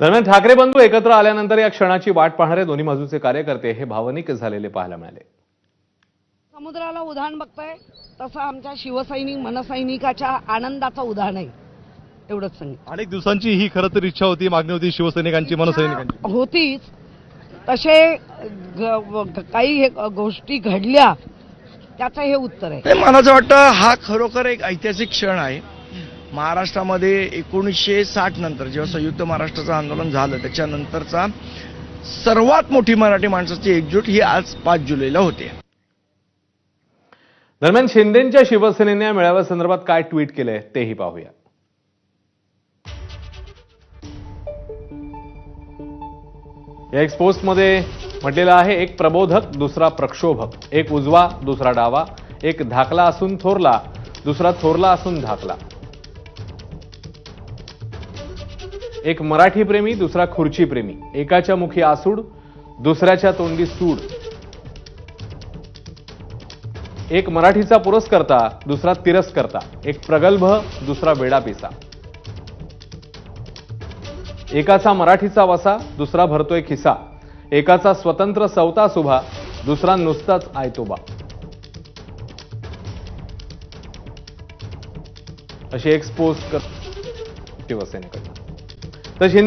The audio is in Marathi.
दरम्यान ठाकरे बंधू एकत्र आल्यानंतर या क्षणाची वाट पाहणारे दोन्ही बाजूचे कार्यकर्ते हे भावनिक झालेले पाहायला मिळाले. समुद्राला उधाण बघताय तसं आमच्या शिवसैनिक मनसैनिकाच्या आनंदाचं उदाहरण आहे. एवढंच सांग अनेक दिवसांची ही खरं तर इच्छा होती मागणी होती शिवसैनिकांची मनसैनिकांची. होतीच. तसे ग- ग- काही हे गोष्टी घडल्या त्याचं हे उत्तर आहे. मला असं वाटतं हा खरोखर एक ऐतिहासिक क्षण आहे. महाराष्ट्रामध्ये एकोणीसशे साठ नंतर जेव्हा संयुक्त महाराष्ट्राचं आंदोलन झालं त्याच्यानंतरचा सर्वात मोठी मराठी माणसाची एकजूट ही आज पाच जुलैला होते. दरम्यान शिंदेच्या शिवसेनेने या मेळाव्यासंदर्भात काय ट्विट केलंय तेही पाहूया. या एक्सपोस्टमध्ये म्हटलेलं आहे एक प्रबोधक दुसरा प्रक्षोभक एक उजवा दुसरा डावा एक धाकला असून थोरला दुसरा थोरला असून धाकला. एक मराठी प्रेमी दुसरा खुर्ची प्रेमी. एकाच्या मुखी आसूड दुसऱ्याच्या तोंडी सूड. एक मराठीचा पुरस्कर्ता दुसरा तिरस्कर्ता. एक प्रगल्भ दुसरा वेडापिसा. एकाचा मराठीचा वसा दुसरा भरतोय खिसा. एकाचा स्वतंत्र सवता सुभा दुसरा नुसताच आयतोबा. अशी एक्सपोज कर शिवसेनेकडनं. तर शिंदे